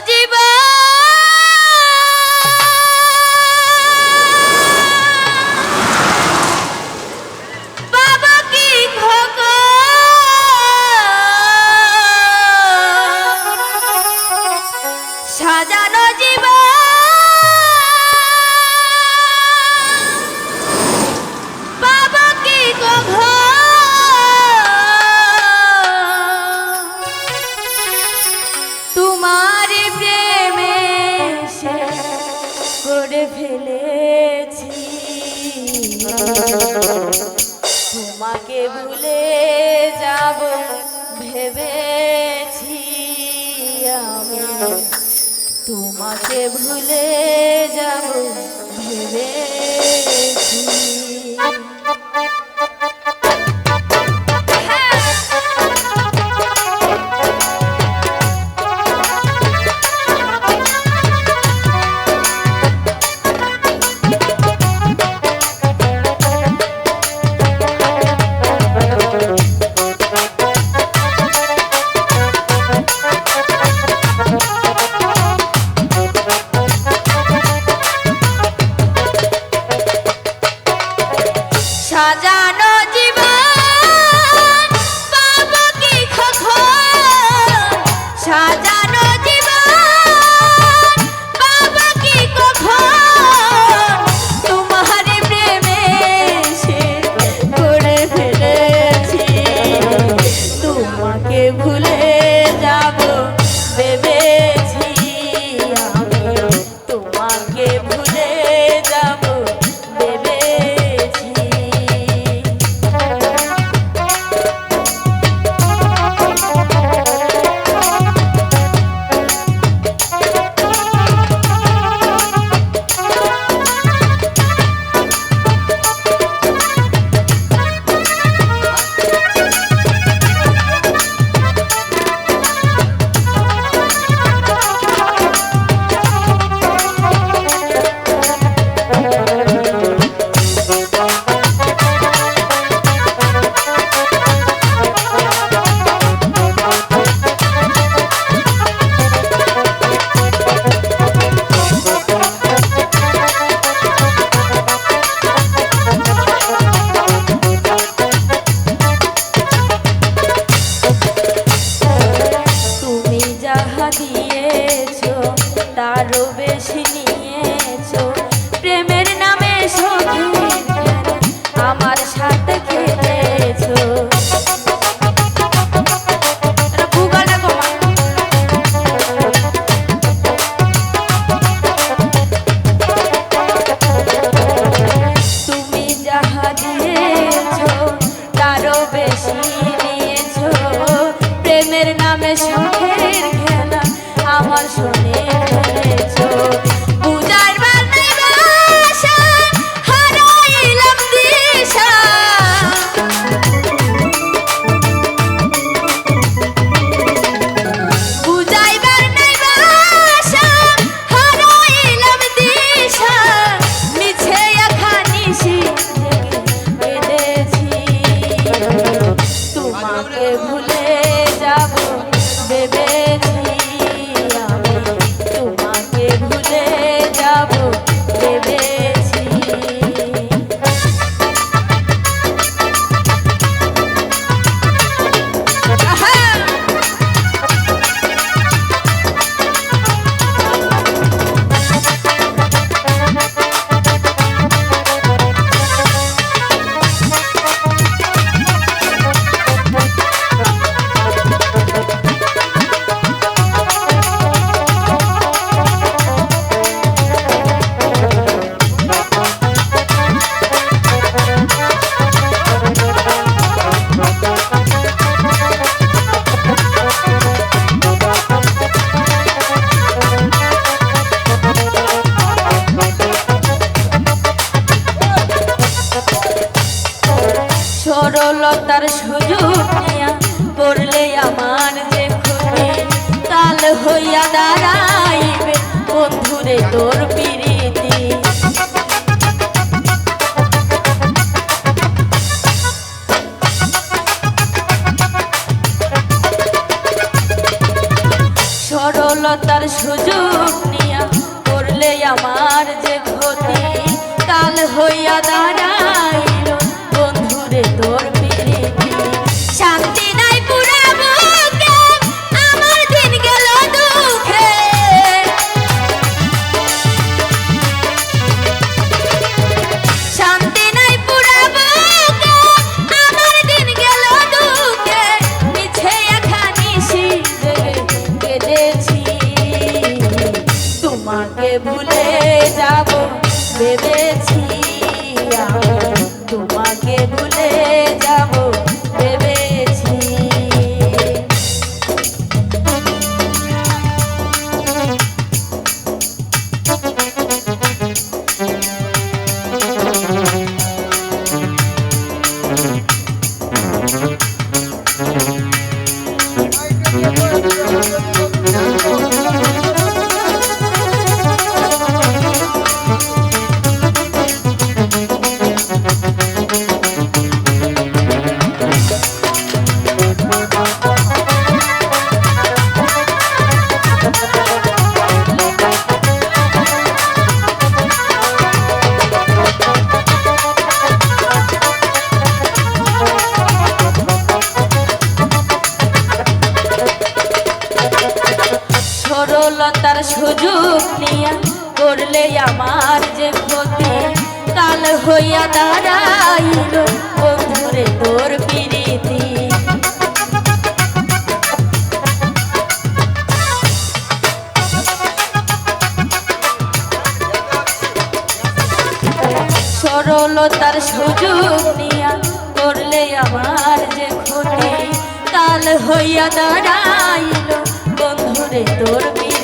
wajib তোমার প্রেমে সে করে ফেলেছি। তোমাকে ভুলে যাব ভেবেছি আমি। তোমাকে ভুলে যাব ভেবেছি। ভুলে যাব। দিয়েছ তারও বেশি নিয়েছো। প্রেমের নামে সুখের খেলা আমার শুনে ফেলেছো আমার যে খুনে হইয়া দাঁড়াইবে বন্ধুরে তোর সরলতার সুযোগ নিয়া করলে আমার যে ক্ষতি তাল হইয়া দাঁড়া Baby. করলে আমার যে ক্ষতি, কাল হইয়া দাঁড়াইল বন্ধুরে তোর পিরিতি। সরলতার সুযোগ নিয়া করলে আমার যে ক্ষতি, কাল হইয়া দাঁড়াইল বন্ধুরে তোর পিরিতি।